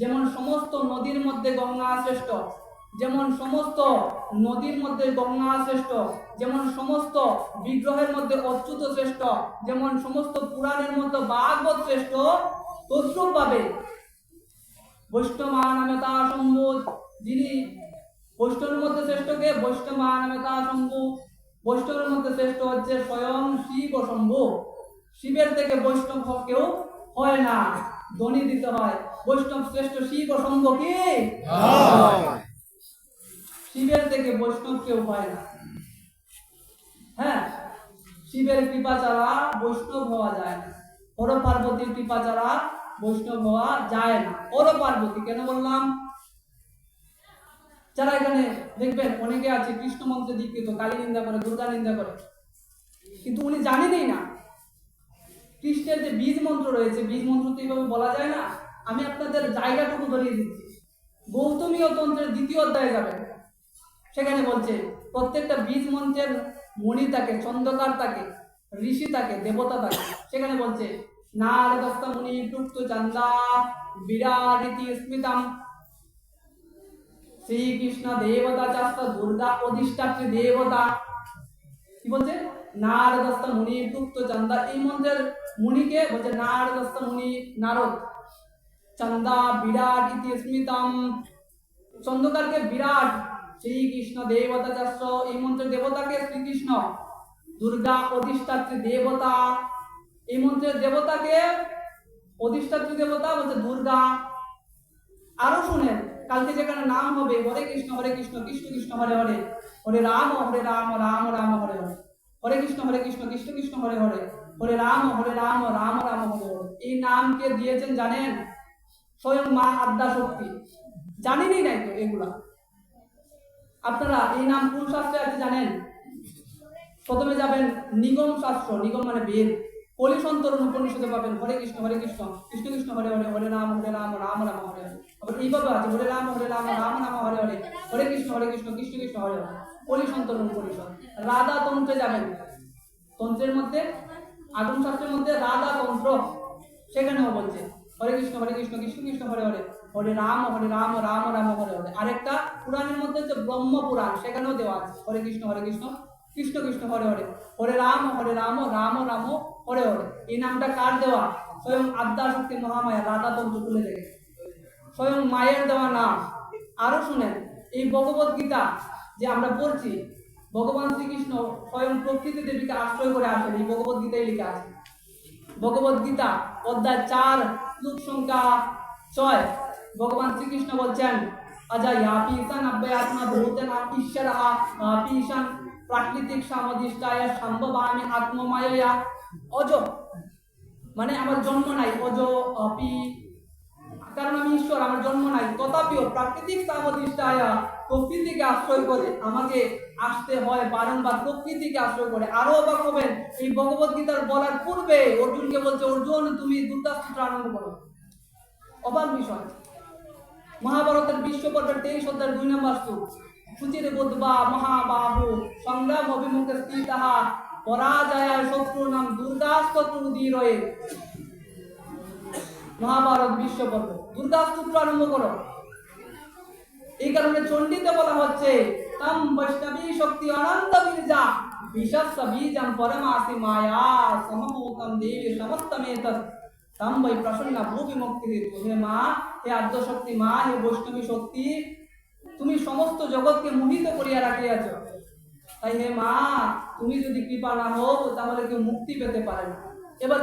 যেমন সমস্ত নদীর মধ্যে গঙ্গা শ্রেষ্ঠ, যেমন সমস্ত নদীর মধ্যে গঙ্গা শ্রেষ্ঠ, যেমন সমস্ত বিগ্রহের মধ্যে অচ্যুত শ্রেষ্ঠ, যেমন সমস্ত পুরাণের মধ্যে ভাগবত শ্রেষ্ঠ, তদ্রুপ ভাবে। বৈষ্ণবা যিনি বৈষ্ণবের মধ্যে শ্রেষ্ঠ কে? বৈষ্ণবা শম্ভু বৈষ্ণবের মধ্যে শ্রেষ্ঠ হচ্ছে স্বয়ং শিব ও শম্ভু। শিবের থেকে বৈষ্ণব কেউ হয় না। ধ্বনি দিতে হয়। বৈষ্ণব শ্রেষ্ঠ শিব শম্ভু কি? শিবের থেকে বৈষ্ণব কেউ হয় না। হ্যাঁ? শিবের কৃপা ছাড়া বৈষ্ণব হওয়া যায় না। হর পার্বতীর কৃপা ছাড়া বৈষ্ণব হওয়া যায় না। হর পার্বতী কেন বললাম? যারা এখানে দেখবেন অনেকে আছে কৃষ্ণ মন্ত্রে দীক্ষিত কালী নিন্দা করে দুর্গা নিন্দা করে। কিন্তু উনি জানেনই না। কৃষ্ণের যে বীজ মন্ত্র রয়েছে, বীজ মন্ত্র তো এইভাবে বলা যায় না, আমি আপনাদের জায়গাটুকু ধরিয়ে দিচ্ছি। গৌতমীয় তন্ত্রের দ্বিতীয় অধ্যায়ে যাবেন সেখানে বলছে, প্রত্যেকটা বীজ মন্ত্রের মণি থাকে চন্দ্রকার থাকে ঋষি থাকে দেবতা থাকে সেখানে বলছে নারদস্ত মুনি টুক্ত চন্দা বিরাট স্মিতাম, শ্রীকৃষ্ণ, দেবতা চাস্ত দুর্গা, অধিষ্ঠাত্রী, দেবতা। কি বলছে? নারদস্ত মুনি টুক্ত চন্দা। এই মন্ত্রের মুনিকে বলছে নারদস্ত মুনি নারদ, চন্দা বিরাট ইতি স্মিতাম। চন্দ্রকারকে বিরাট, শ্রীকৃষ্ণ দেবতা চাষ এই মন্ত্রের দেবতাকে শ্রীকৃষ্ণ, দুর্গা অধিষ্ঠাত্রী দেবতা। এই মন্ত্রের দেবতাকে অধিষ্ঠাত্রী দেবতা বলছে দুর্গা। আরও শুনেন, কালকে যেখানে নাম হবে, হরে কৃষ্ণ হরে কৃষ্ণ কৃষ্ণ কৃষ্ণ, হরে হরে। হরে রাম হরে রাম রাম রাম, হরে হরে। হরে কৃষ্ণ হরে কৃষ্ণ কৃষ্ণ কৃষ্ণ, হরে হরে। হরে রাম হরে রাম রাম রাম হরে হরে। এই নামকে দিয়েছেন জানেন? স্বয়ং মা আদ্যা শক্তি। জানেনই নাই তো এগুলা। আপনারা এই নাম কোন শাস্ত্রে আছে জানেন? প্রথমে যাবেন নিগম শাস্ত্র, নিগম মানে বেদ। কলি সন্তরণ উপনিষদে পাবেন, হরে কৃষ্ণ হরে কৃষ্ণ কৃষ্ণ কৃষ্ণ, হরে হরে হরে রাম হরে রাম রাম রাম, হরে হরে। আবার এইভাবে আছে, হরে রাম হরে রাম রাম রাম, হরে হরে। হরে কৃষ্ণ হরে কৃষ্ণ কৃষ্ণ কৃষ্ণ, হরে হরে। কলি সন্তরণ উপনিষদ। রাধা তন্ত্রে যাবেন। তন্ত্রের মধ্যে আগম শাস্ত্রের মধ্যে রাধা তন্ত্র সেখানেও বলছে, হরে কৃষ্ণ হরে কৃষ্ণ কৃষ্ণ কৃষ্ণ, হরে হরে। হরে রাম হরে রাম রাম রাম, হরে হরে। আরেকটা পুরাণের মধ্যে হচ্ছে ব্রহ্ম পুরাণ সেখানেও দেওয়া আছে, হরে কৃষ্ণ হরে কৃষ্ণ কৃষ্ণ কৃষ্ণ, হরে হরে। হরে রাম হরে রাম রাম রাম, হরে হরে। এই নামটা কার দেওয়া? স্বয়ং আদ্যা শক্তি মহামায়া, রাধা তন্ত্র তুলে থেকে স্বয়ং মায়ের দেওয়া নাম। আরও শুনেন, এই ভগবত গীতা যে আমরা পড়ছি, ভগবান শ্রীকৃষ্ণ স্বয়ং প্রকৃতি দেবীকে আশ্রয় করে আসেন, এই ভগবত গীতায় লেখা আছে। ভগবত গীতা, অধ্যায় চার, শ্লোক সংখ্যা ছয়। ভগবান শ্রীকৃষ্ণ বলছেন অজয় আপীশান অব্যয়াত্মা ভূতেন ঈশ্বর আপীশান প্রাকৃতিক সামধিষ্ঠায় সম্ভবামি আত্মমায়া অজ মানে আমার জন্ম নাই, অজ, অপি, কারণ আমি ঈশ্বর, আমার জন্ম নাই। তথাপিও প্রাকৃতিক সামধিষ্ঠায় প্রকৃতিকে আশ্রয় করে আমাকে আসতে হয় বারংবার প্রকৃতিকে আশ্রয় করে। আরও অবাক হবেন, এই ভগবত গীতার বলার পূর্বে অর্জুনকে বলছে, অর্জুন, তুমি দুর্গাস্ত্র আরম্ভ করো। অবাক বিষয়। মহাভারতের বিশ্ব পর্বের তেইশ অধ্যায় দুই নম্বর সুচির বুধবা মহাবাহু। সংগ্রাম অভিমুখে স্থিতাহা পরাজয় শত্রু নাম দুর্গাস্তত্র উদীরয়ে মহাভারত বিশ্ব পর্ব দুর্গাস্তত্র আরম্ভ করো। এই কারণে চণ্ডীতে বলা হচ্ছে তম বৈষ্ণবী শক্তি অনন্ত বীর্যা বিশস্য বীজম পরমাসি মায়া, সমভূতম দেবী সমস্তমেত তম বৈ প্রসন্ন ভূমি মুক্তি হে মা হে আদ্য শক্তি মা, হে বৈষ্ণবী শক্তি। তুমি সমস্ত জগৎকে মোহিত করিয়া রাখিয়াছ। তাই হে মা, তুমি যদি কৃপা না হও তাহলে কেউ মুক্তি পেতে পারে না। এবার